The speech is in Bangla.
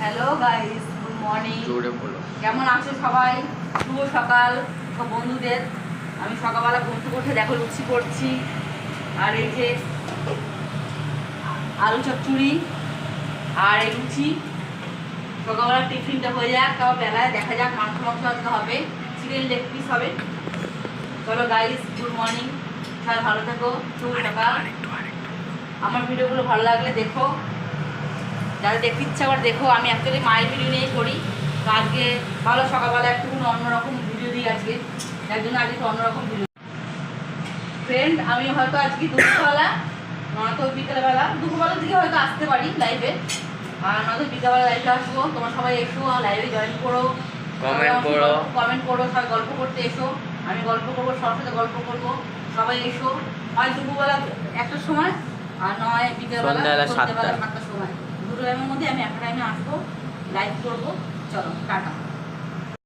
হ্যালো গাইস গুড মর্নিং জোরে বলো। কেমন আছো সবাই? শুভ সকাল সব বন্ধুদের। আমি সকালবেলা ঘুম থেকে উঠে দেখো লুচি করছি। আর এই যে আলু চচ্চড়ি আর এই লুচি। সকালবেলা টিফিনটা হয়ে যাক তাও বেলায়। দেখা যাক মাংস মাংস আজকে হবে। চিকেন লেগ পিস হবে। চলো গাইস গুড মর্নিং সবাই ভালো থাকো। শুভ সকাল। আমার ভিডিওগুলো ভালো লাগলে দেখো। যারা দেখতে ইচ্ছা করে দেখো আমি অ্যাকচুয়ালি মায়ের ভিডিও নিয়েই করি। তো আজকে ভালো সকালবেলা একটু অন্যরকম ভিডিও দিই আজকে। যার জন্য আজকে অন্যরকম ভিডিও ফ্রেন্ড আমি হয়তো আজকে দুপুরবেলা নয়তো বিকেলবেলা দুপুরবেলার দিকে হয়তো আসতে পারি লাইভে আর নয়তো বিকেলবেলা লাইভে আসব। তোমরা সবাই এসো লাইভে জয়েন করো। Comment করো। কমেন্ট করো সবাই গল্প করতে এসো। আমি গল্প করব সবার সাথে গল্প করব। সবাই এসো। হয় দুপুরবেলা একটার সময় আর নয় বিকেলবেলা সাতটার সময়। দুটো টাইমের মধ্যে আমি একটা টাইমে আসব লাইভ করব চলো টাটা।